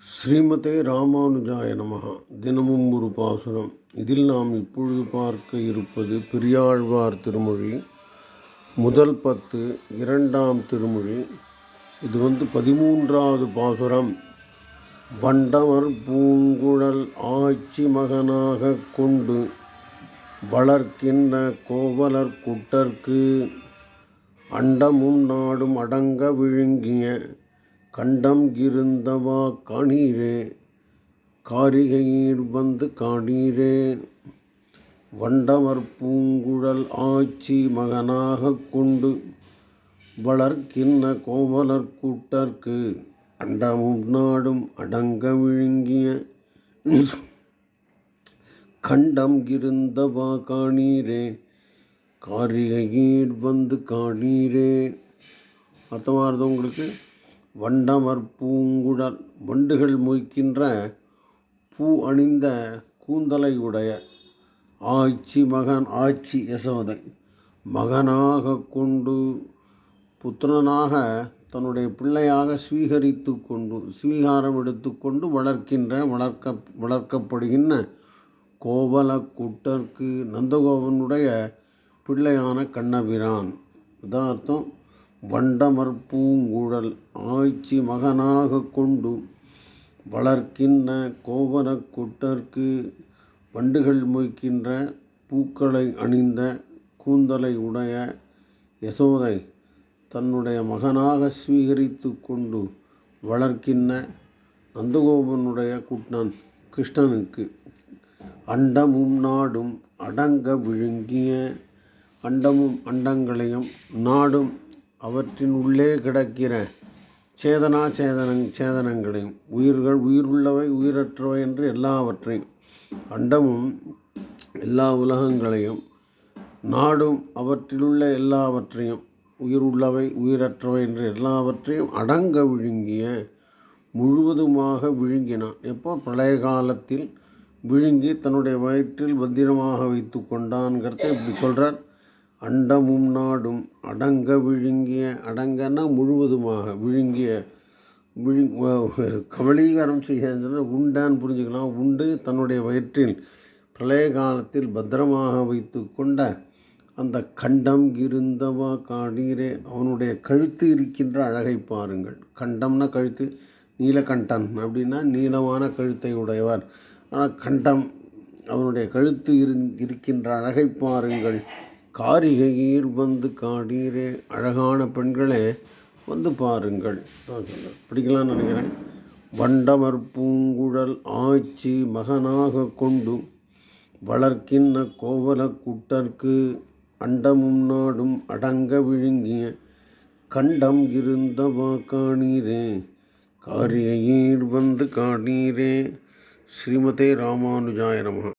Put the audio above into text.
ஸ்ரீமதே ராமானுஜாய நமஹ. தினமும் ஒரு பாசுரம். இதில் நாம் இப்பொழுது பார்க்க இருப்பது பெரியாழ்வார் திருமொழி. முதல் பத்து இரண்டாம் திருமொழி. இது வந்து பதிமூன்றாவது பாசுரம். வண்டமர் பூங்குழல் ஆட்சி மகனாக கொண்டு வளர்க்கின்ற கோவலர் குட்டர்க்கு அண்டமும் நாடும் அடங்க விழுங்கிய கண்டம் இருந்தவா காணீரே காரிகையீர் வந்து காணீரே. வண்டவர் பூங்குழல் ஆட்சி மகனாக கொண்டு வளர்க்கின்ற கோவலர் கூட்டர்க்கு அண்டமும் நாடும் அடங்க விழுங்கிய கண்டம் இருந்தவா காணீரே காரிகையீர் வந்து காணீரே. அர்த்தமாக இருந்தது உங்களுக்கு? வண்டமர் பூங்குழல் வண்டுகள் மொய்க்கின்ற பூ அணிந்த கூந்தலை உடைய ஆட்சி மகன் ஆட்சி யசோதை மகனாக கொண்டு புத்திரனாக தன்னுடைய பிள்ளையாக ஸ்வீகரித்து கொண்டு ஸ்வீகாரம் எடுத்துக்கொண்டு வளர்க்கின்ற வளர்க்க வளர்க்கப்படுகின்ற கோவல குட்டர்க்கு நந்தகோபனுடைய பிள்ளையான கண்ணபிரான். இதான் அர்த்தம் வண்டமர் பூங்குழல் ஆய்ச்சி மகனாக கொண்டு வளர்க்கின்ற கோவல குட்டர்க்கு வண்டுகள் மொய்க்கின்ற பூக்களை அணிந்த கூந்தலை உடைய யசோதை தன்னுடைய மகனாக ஸ்வீகரித்து கொண்டு வளர்க்கின்ற நந்தகோபனுடைய குட்டன் கிருஷ்ணனுக்கு அண்டமும் நாடும் அடங்க விழுங்கிய அண்டமும் அண்டங்களையும் நாடும் அவற்றின் உள்ளே கிடக்கிற சேதனா சேதனங் சேதனங்களையும் உயிர்கள் உயிருள்ளவை உயிரற்றவை என்று எல்லாவற்றையும் அண்டமும் எல்லா உலகங்களையும் நாடும் அவற்றிலுள்ள எல்லாவற்றையும் உயிர் உள்ளவை உயிரற்றவை என்று எல்லாவற்றையும் அடங்க விழுங்கிய முழுவதுமாக விழுங்கினான். எப்போ? பழைய காலத்தில் விழுங்கி தன்னுடைய வயிற்றில் பத்திரமாக வைத்து கொண்டான்ங்கிறத இப்படி சொல்கிறார் அண்டமும் நாடும் அடங்க விழுங்கிய அடங்கன்னா முழுவதுமாக விழுங்கிய விழுங் கவலீகாரம் செய்கிறதுனா உண்டான்னு புரிஞ்சுக்கலாம். உண்டு தன்னுடைய வயிற்றில் பிரளய காலத்தில் பத்திரமாக வைத்து கொண்ட அந்த கண்டம் இருந்தவா காடீரே அவனுடைய கழுத்து இருக்கின்ற அழகை பாருங்கள். கண்டம்னா கழுத்து நீலகண்டன் அப்படின்னா நீளமான கழுத்தை உடையவர். ஆனால் கண்டம் அவனுடைய கழுத்து இருந் இருக்கின்ற அழகை பாருங்கள். காரிகையீர் வந்து காடீரே அழகான பெண்களே வந்து பாருங்கள். தான் சொல்ல பிடிக்கலாம்னு நினைக்கிறேன். வண்டமர் பூங்குழல் ஆட்சி மகனாக கொண்டு வளர்க்கின்ன கோவல குட்டர்க்கு அண்டமும் நாடும் அடங்க விழுங்கிய கண்டம் இருந்தவா காணீரே. காரியையில் வந்து காணீரே. ஸ்ரீமதே ராமானுஜாய நம.